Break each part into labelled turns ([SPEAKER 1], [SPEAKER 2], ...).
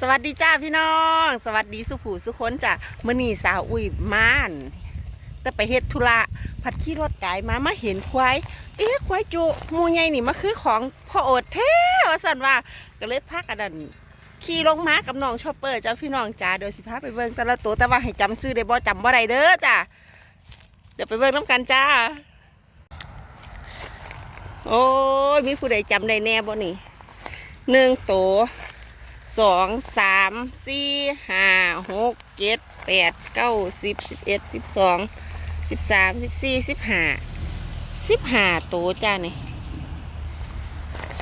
[SPEAKER 1] สวัสดีจ้าพี่น้อง สวัสดีสุผูสุคนจ้ะมื่อนี้สาวอุ้ยม่าน แต่ไปเฮ็ดธุระผัดขี่รถไกายมามาเห็นควายเอ๊ะควายจุมูใหญ่นี่มาคือของพ่อโอดแท้ว่าสันว่าก็เลยพากันดันขี่ลงม้ากับน้องชอปเปอร์จ้าพี่น้องจ้าเดี๋ยวสิพาไปเบิ่งแต่ละตัวแต่ว่าให้จำซื้อได้บ่จำบ่ได้เด้อจ้าเดี๋ยวไปเบิ่งน้ำกันจ้า โอ้ยมีผู้ใดจำได้แน่บ่นี่หนึ่งตัว สองสามสี่ห้าหกเจ็ดแปดเก้าสิบสิบเอ็ดสิบสองสิบสามสิบสี่สิบห้าสิบห้าตัวจ้านี่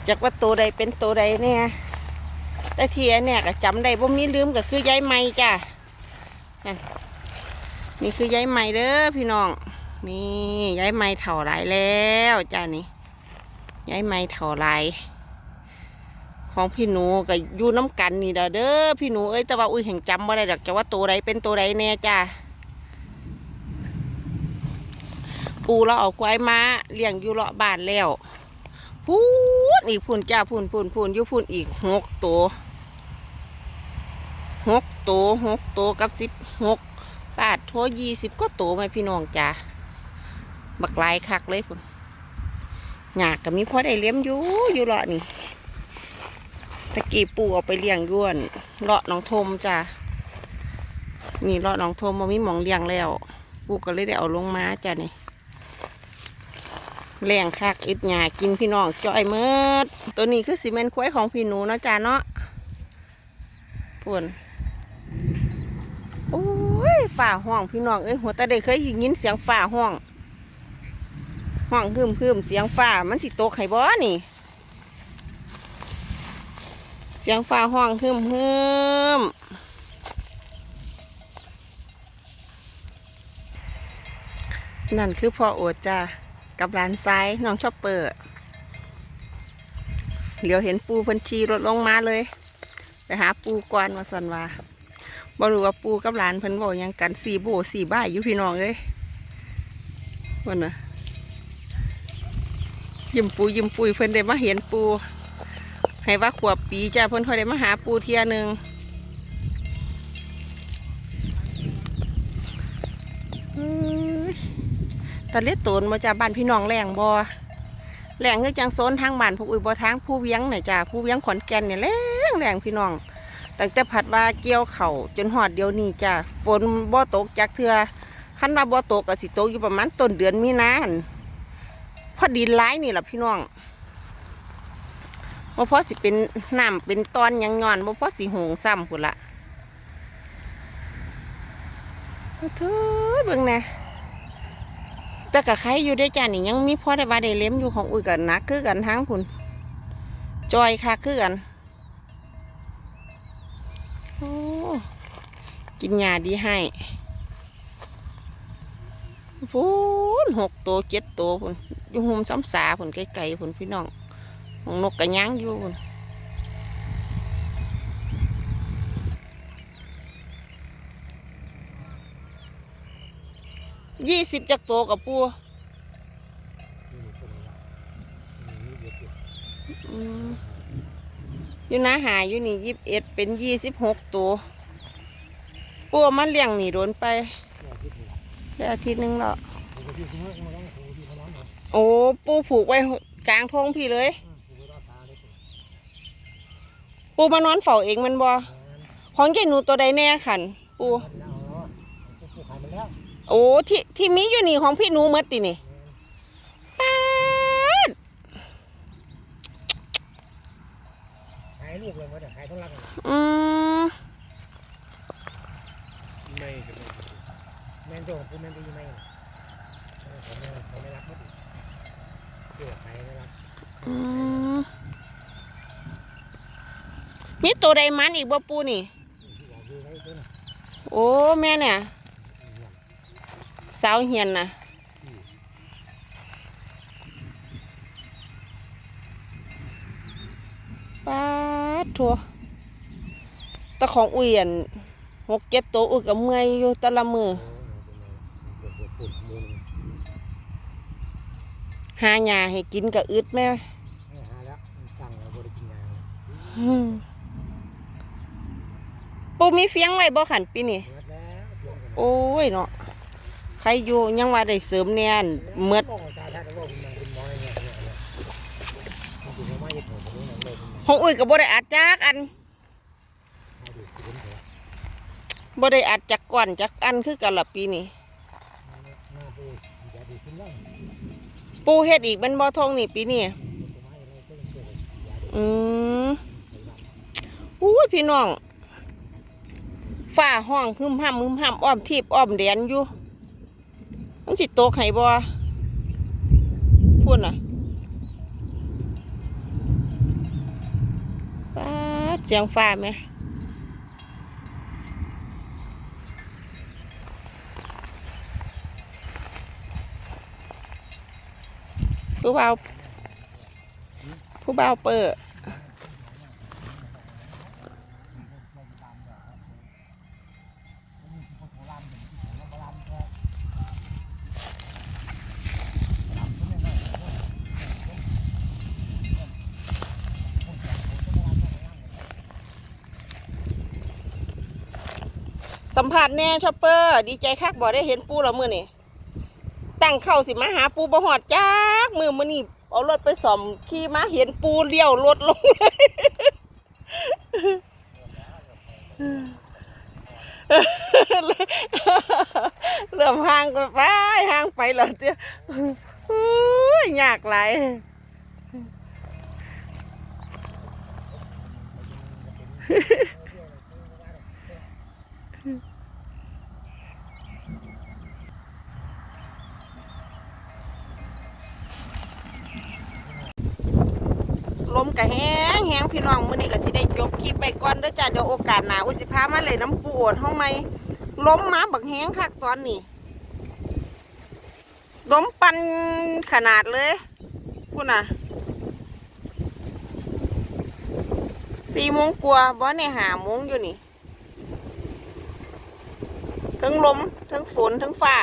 [SPEAKER 1] จากว่าตัวใดเป็นตัวใดเนี่ยแต่เทียเนี่ยก็จำได้บ่มีลืมก็คือยายไม้จ้านั่นนี่คือยายไม้เด้อพี่น้องนี่ยายไม้เท่าไรแล้วจ้านี่ยายไม้เท่าไร ของพี่หนูก็อยู่น้ำกันนี่เด้อเด้อพี่หนูเอ้ยแต่ว่าอุ้ยแห่งจำว่าได้ดอกจะว่าตัวใดเป็นตัวใดแน่จ้าปูเราเอาควายมาเลี้ยงอยู่เลาะบ้านแล้วพูนอีกพูนจ้าพูนพูนพูนอยู่พูนอีกหกตัวหกตัวหกตัวกับสิบหกปาดโทยี่สิบก็ตัวไหมพี่น้องจ้าบักลายคักเลยพุ่นหยากก็มีพอได้เลี้ยมอยู่อยู่เลาะนี่ ตะกี้ปูเอาไปเลี้ยงย้วนเลาะน้องทมจ้ะมีเลาะน้องทมมามีหมองเลี้ยงแล้ว ปูก็เลยได้เอาลงมาจ้ะนี่แรงคักอึดหยากินพี่น้องจ้อยเมิดตัวนี้คือซีเมนต์ควายของพี่หนูเนาะจ้ะเนาะปวนโอ้ยฝ่าห้องพี่น้องเอ้ยหัวตาได้เคยยินเสียงฝ่าห้องห้องคืมคืมเสียงฝ่ามันสิตกไห้บ่นี่ เสียงฟ้าห้องฮึมฮึมนั่นคือพ่อโอดจ้ากับร้านซ้ายน้องชอบเปิดเหลียวเห็นปูพันชีรถลงมาเลย ไปหาปูก่อนมาสันว่าบรู้ว่าปูกับหลานเพิ่นบอกยังกันสี่โบสี่บ้ายอยู่พี่น้องเอ้ยวันน่ะยิ้มปูยิ้มปุยเพิ่นได้มาเห็นปู ให้ว่าขวบปีจ้าเพิ่นค่อยได้มาหาปูเทียหนึ่งตะเล็ดตนมาจากบ้านพี่น้องแรงบ่แรงคือจังโซนทางบ้านพวกอุ้ยบ่ทางผู้เวียงเนี่ยจ้าผู้เวียงขอนแก่นเนี่ยแรงแรงพี่น้องตั้งแต่ผัดว่าเกี่ยวเข่าจนหอดเดียวนี้จ้าฝนบ่ตกจากเทือคันว่าบ่ตกก็สิตกอยู่ประมาณต้นเดือนมีนานพอดินร้ายนี่แหละพี่น้อง บ่พอสิเป็นน้ำเป็นตอนหยังงอนบ่พอสิหงซ้ำพุ่นละโอ้โธ่เบิ่งน่แต่กับใครอยู่ได้อจ้านี่ยังมีพ่อได้ว่าได้เลี้ยมอยู่ของอุ้ยกันนักคือกันทั้งพุ่นจอยค่ะคือกันโอ้กินยาดีให้พุ่นหกตัวเจ็ดตัวพุ่นอยู่หุมซ้ำสาพุ่นไกลๆพุ่นพี่น้อง นกกระย่างอยู่พุ่นยี่สิบจากโตวกับปูอืมอยู่นาหาอยู่นี่ยี่สิบเอ็ดเป็นยี่สิบหกตัวปูเอามาเลี้ยงนี่โดนไปได้อาทิตย์หนึงแล้วโอ้ปูผูกไว้กลางทงพี่เลย ปูมานอนเฝ้าเองมันบ่ของใหญ่หนูตัวใดแน่ขันปูโอ้ที่ที่มีอยู่นี่ของพี่หนูมดตินี่ป๊าด
[SPEAKER 2] ขายลูกเลยว่าจะขายเท่าไหร่
[SPEAKER 1] อืม
[SPEAKER 2] ไม่แม่นโจ้ของกูแม่นดีไหมผมไม่ผมไม่รักเขาดิเกี่ยวขายไม่รัก
[SPEAKER 1] อืม มีตัวใดมันอีกบ่ปูนี่
[SPEAKER 2] ที่อยากดูไว้ด้วยนะ
[SPEAKER 1] โอ้แม่เนี่ยสาวเฮียนนะป้าดทัวแตะของอุ้ยอันหกเจ็ดตัวอุ้ยกับเมื่อยอยู่แต่ละมือ
[SPEAKER 2] ปวดมือ
[SPEAKER 1] หาหญ้าให้กินกับอึดแม่
[SPEAKER 2] ให้หาแล้วสั่งเราบริกินงาน
[SPEAKER 1] อืม ปูมีเฟียงไว้บ่ขันปีนี้โอ้ยเนาะใครอยู่ยังว่าได้เสริมแน่นเมื่
[SPEAKER 2] อ
[SPEAKER 1] ของอุ้ยกับบ่ได้อัดจา
[SPEAKER 2] กอัน
[SPEAKER 1] บ่ได้อัดจากก่อนจากอันคือกันละปีนี้
[SPEAKER 2] ปู
[SPEAKER 1] เฮ็ดอีกเป็นบ่อทองนี่ปีนี้
[SPEAKER 2] อื
[SPEAKER 1] มอู้พี่น้อง ฝ้าห้องพึ่มห้ำพึ่มห้ำอ้อมทีบอ้อมแดนอยู่ มันสิตกให้บ่พูดน่ะป้าเสียงฟ้าไหมผู้เบาวผู้เบาวเปิด สัมผัสแน่ชอปเปอร์ ดีใจคักบ่ได้เห็นปูแล้วมือนี่ตั้งเข้าสิมาหาปูบ่ฮอดจักมือมือนี่เอารถไปซ่อมขี่มาเห็นปูเลี้ยวรถลงเลยเริ่มห่างไปห่างไปแล้วเจ้าโอ้ยยากหลาย ลมกะแห้งแห้งพี่น้องมื้อนี้ก็สิได้จบคลิปไปก่อนเด้อจ้ะเดี๋ยวโอกาสหน้าอุยสิพามาเลยน้ำปูดห้องไหมลมมาบักแห้งคักตอนนี้ลมปันขนาดเลยพูดน่ะสี่โมงกว่าบ่ในหาโมงอยู่นี่ ทั้งลมทั้งฝนทั้งฟ้า